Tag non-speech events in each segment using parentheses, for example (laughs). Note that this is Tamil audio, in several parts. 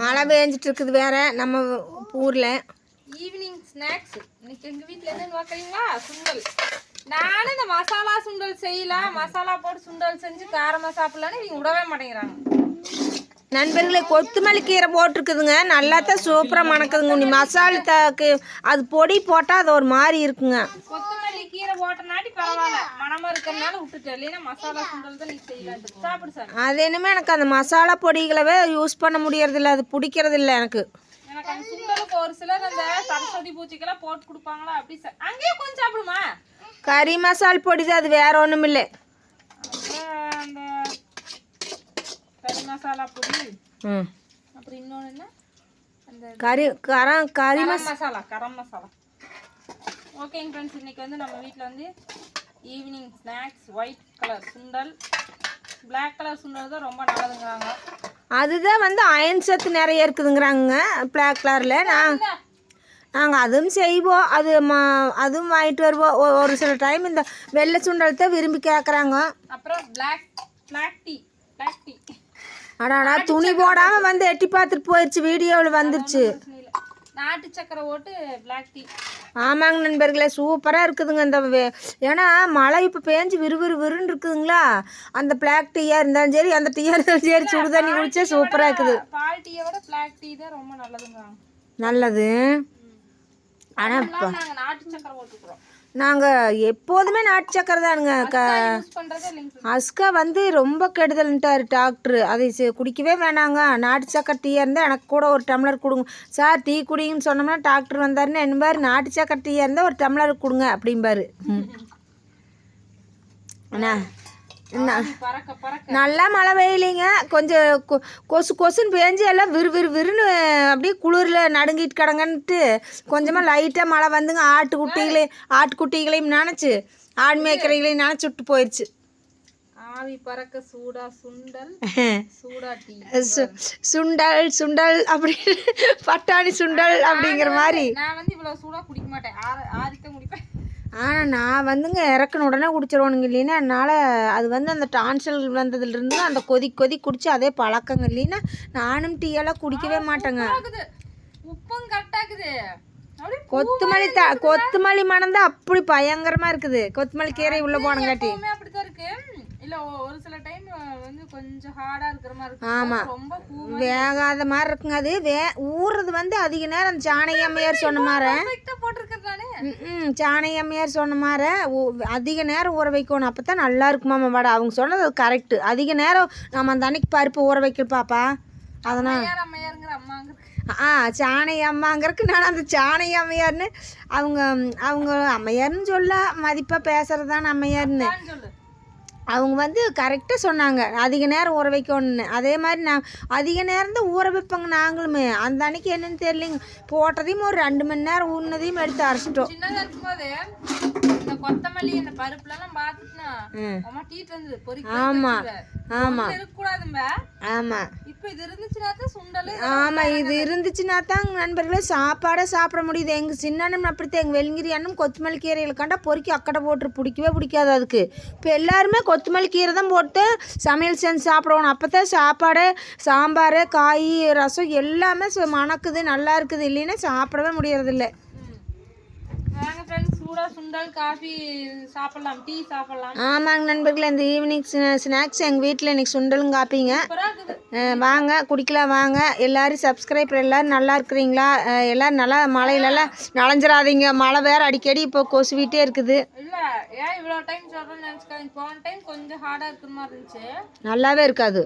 மழை பெஞ்சிட்டு இருக்குது வேற. நம்ம ஊரில். ஈவினிங் ஸ்நாக்ஸ் இன்னைக்கு எங்க வீட்ல என்னன்னு பார்க்கறீங்களா சுண்டல். நானும் இந்த மசாலா சுண்டல் செய்யலாம் மசாலா போட்டு சுண்டல் செஞ்சு காரமா சாப்பிடலான்னு இவங்க விடவே மாட்டேங்கிறாங்க. நண்பர்களே கொத்தமல்லி கீரை போட்டிருக்குதுங்க. நல்லா தான் சூப்பராக மணக்குதுங்க மசாலா அது பொடி போட்டால் அது ஒரு மாதிரி இருக்குங்க. கொத்தமல்லி கீரை போட்டனாட்டி பரவாயில்ல. மனமா இருக்கிறதுனால விட்டுட்டேன். இல்லைன்னா மசாலா சுண்டல் தான் நீ செய்யலாம் சாப்பிடு சார் அது என்னமே எனக்கு அந்த மசாலா பொடிகளவே யூஸ் பண்ண முடியறதில்ல. அது பிடிக்கிறது இல்லை எனக்கு. எனக்கு அந்த சுண்டலுக்கு ஒரு சிலர் அந்த சரஸ்வதி பூச்சிக்கெல்லாம் போட்டு கொடுப்பாங்களா? அப்படி சா- அங்கேயே கொஞ்சம் சாப்பிடுமா? கறி மசால் பொடி தான் அது வேற ஒன்றும் இல்லை. அந்த கறி மசாலா பொடி. ம். அப்புறம் இன்னொன்று என்ன? அந்த கறி கரம் கறி மசாலா கரம் மசாலா. ஓகேங்க ஃப்ரெண்ட்ஸ் இன்னைக்கு வந்து நம்ம வீட்டில் வந்து ஈவினிங் ஸ்நாக்ஸ் ஒயிட் கலர் சுண்டல். Black கலர் சுண்டல் தான் ரொம்ப நல்லதுங்கிறாங்க. அதுதான் வந்து அயன் சத்து நிறைய இருக்குதுங்கிறாங்க பிளாக் கலரில் நான் நாங்கள் அதுவும் செய்வோம். அது மா அதுவும் வாங்கிட்டு வருவோம். ஒரு சில டைம் இந்த வெள்ளை சுண்டல் தான் விரும்பி கேட்குறாங்க அப்புறம் black black tea black tea அடாடா துணி போடாமல் வந்து எட்டி பார்த்துட்டு போயிடுச்சு வீடியோவில் வந்துருச்சு. நாட்டு சக்கரை ஓட்டு பிளாக் டீ ஆமாங்க நண்பர்களே சூப்பராக இருக்குதுங்க இந்த ஏன்னா மழை இப்போ பேஞ்சு விறுவிறு விறுன்னு இருக்குதுங்களா? அந்த பிளாக் டீயாக இருந்தாலும் சரி அந்த டீயாக இருந்தாலும் சரி சுடு தண்ணி குடிச்சா சூப்பராக இருக்குது. பால் டீயை விட பிளாக் டீ தான் ரொம்ப நல்லதுங்கிறாங்க நல்லது. ஆனால் நாட்டு சக்கரை ஓட்டுக்கிறோம் நாங்கள் எப்போதுமே நாட்டு சக்கரை தானுங்க. க அஸ்கா வந்து ரொம்ப கெடுதல்ன்ட்டார் டாக்டர். அதை குடிக்கவே வேணாங்க. நாட்டு சக்கரை டீயாக இருந்தால் எனக்கு கூட ஒரு டம்ளர் கொடுங்க. சார் டீ குடிங்கன்னு சொன்னோம்னா டாக்டர் வந்தாருன்னு என்பார் நாட்டு சக்கரை டீயாக இருந்தால் ஒரு டம்ளர் கொடுங்க அப்படிம்பாரு. ம். என்ன? நல்லா மழை பெய்யலைங்க. கொஞ்சம் கொசு கொசுன்னு பேஞ்சு எல்லாம் விறு விறு விறுன்னு அப்படியே குளிரில் நடுங்கிட்டு கிடங்கன்ட்டு கொஞ்சமாக லைட்டாக மழை வந்துங்க. ஆட்டுக்குட்டிகளையும் ஆட்டுக்குட்டிகளையும் நினச்சி ஆடு மேய்க்கிறவங்களையும் நினச்சி விட்டு போயிடுச்சு ஆவி பறக்க சூடா சுண்டல் (laughs) சூடா சுண்டல் சுண்டல் அப்படி பட்டாணி சுண்டல் அப்படிங்கிற மாதிரி. நான் வந்து இவ்வளவு சூடா குடிக்க மாட்டேன். ஆறித்தான் குடிப்பேன். ஆனால் நான் வந்துங்க இறக்குன உடனே குடிச்சிருவானுங்க இல்லைன்னா என்னால் அது வந்து அந்த டான்சல் வந்ததுலேருந்து அந்த கொதி கொதி குடிச்சு அதே பழக்கங்க இல்லைன்னா நானும் டீயெல்லாம் குடிக்கவே மாட்டேங்க. உப்பும் கொத்தமல்லி த கொத்தமல்லி மணம் தான் அப்படி பயங்கரமா இருக்குது. கொத்தமல்லி கீரை உள்ள போனங்காட்டி. இல்ல ஒரு சில டைம் வந்து கொஞ்சம் ஹார்டா இருக்கிற மாதிரி இருக்கு ஆமா. ரொம்ப வேகாத மாதிரி இருக்குங்க அது. வே ஊறுறது வந்து அதிக நேரம் அம்மையார் சொன்ன மாதிரி பர்ஃபெக்ட்டா போட்டிருக்கிறது நானே ம் ஜானகி அம்மையார் சொன்ன மாதிரி அதிக நேரம் ஊற வைக்கணும். அப்போ தான் நல்லா இருக்குமாமா வாடா? அவங்க சொன்னது கரெக்டு அதிக நேரம் நம்ம அந்த அன்னைக்கு பருப்பு ஊற வைக்க பாப்பா. அதனால் ஆ சாணகி அம்மாங்கிறதுக்கு நான் அந்த சாணகி அம்மையார்னு அவங்க அவங்க அம்மையார்னு சொல்ல மதிப்பாக பேசுறது தான் அம்மையார்னு அவங்க வந்து கரெக்டாக சொன்னாங்க. அதிக நேரம் ஊற வைக்கணும்னு. அதே மாதிரி நான் அதிக நேரம் தான் ஊற வைப்போங்க நாங்களுமே. அந்த அன்னைக்கு என்னன்னு தெரியலைங்க. போட்டதையும் ஒரு ரெண்டு மணி நேரம் ஊறினதையும் எடுத்து அரைச்சிட்டோம். கொத்தமல்லி இந்த பருப்புல எல்லாம் பாத்துட்டுனா ம். அம்மா டீட் வந்து ஆமா. ஆமாம் இருக்கக்கூடாதும்ப ஆமாம் இப்ப இது இருந்துச்சுன்னா தான் சுண்டல் ஆமாம் இது இருந்துச்சுன்னா தான் நண்பர்களே சாப்பாடே சாப்பிட முடியுது. எங்கள் சின்ன அண்ணன் அப்படித்தான் எங்கள் வெளுங்கிரி அண்ணன் கொத்தமல்லி கீரையில் கண்டா பொறுக்கி அக்கடை போட்டு பிடிக்கவே பிடிக்காது அதுக்கு. இப்போ எல்லாருமே கொத்தமல்லி கீரை தான் போட்டு சமையல் செஞ்சு சாப்பிடணும் அப்போ தான் சாப்பாடு சாம்பார் காய் ரசம் எல்லாமே மணக்குது நல்லா இருக்குது. இல்லைன்னா சாப்பிடவே முடியறதில்ல. வாங்க ஃப்ரெண்ட்ஸ் சூடா சுண்டல் காஃபி சாப்பிடலாம் டீ சாப்பிடலாம். ஆமாங்க நண்பர்களே இந்த ஈவினிங் ஸ்நாக்ஸ் எங்கள் வீட்டில் இன்னைக்கு சுண்டலும் காப்பிங்க. வாங்க குடிக்கலாம் வாங்க. எல்லாரும் சப்ஸ்கிரைபர் எல்லாரும் நல்லா இருக்கிறீங்களா? எல்லாரும் நல்லா மழையிலலாம் நனைஞ்சிடாதீங்க மழை வேற அடிக்கடி இப்போ கொசுவிட்டே இருக்குது. இல்ல ஏன் இவ்வளவு டைம் சொல்றேன்னு நினைச்சுக்காதீங்க. போன டைம் கொஞ்சம் ஹார்டா இருக்கிற மாதிரி இருந்துச்சு. நல்லாவே இருக்காது.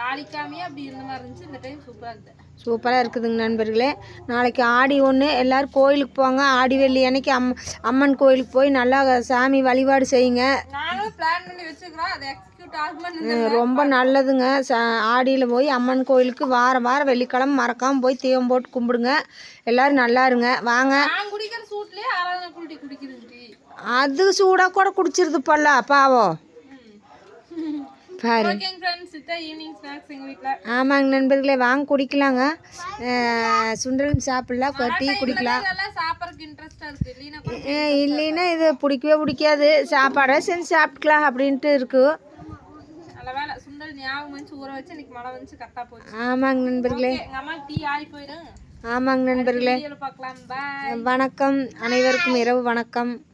தாளிக்காமையே அப்படி இருந்த மாதிரி இருந்துச்சு. இந்த டைம் சூப்பரா இருக்குது சூப்பராக இருக்குதுங்க நண்பர்களே. நாளைக்கு ஆடி ஒன்று எல்லோரும் கோயிலுக்கு போங்க. ஆடி வெள்ளி அன்னைக்கு அம் அம்மன் கோயிலுக்கு போய் நல்லா சாமி வழிபாடு செய்யுங்க. ரொம்ப நல்லதுங்க. ச ஆடியில் போய் அம்மன் கோயிலுக்கு வாரம் வாரம் வெள்ளிக்கிழமை மறக்காமல் போய் தீபம் போட்டு கும்பிடுங்க. எல்லோரும் நல்லா இருங்க. வாங்க. அது சூடாக கூட குடிச்சிருது பல்ல பாவம். பாரு ஈவினிங் ஸ்நாக்ஸ் ஆமாங்க நண்பர்களே வாங்க குடிக்கலாங்க. சுண்டலும் சாப்பிடலாம் டீ குடிக்கலாம். சாப்பிட்றதுக்கு இல்லைன்னா இது பிடிக்கவே பிடிக்காது. சாப்பாடை செஞ்சு சாப்பிட்டுக்கலாம் அப்படின்ட்டு இருக்கு. நல்ல வேலை. சுண்டல் சுண்டல் ஞாபகம் வச்சு ஊற வச்சு இன்னைக்கு மழை வந்துச்சு கரெக்டாக போச்சு. ஆமாங்க நண்பர்களே. ஆமாங்க நண்பர்களே. வணக்கம். அனைவருக்கும் இரவு வணக்கம்.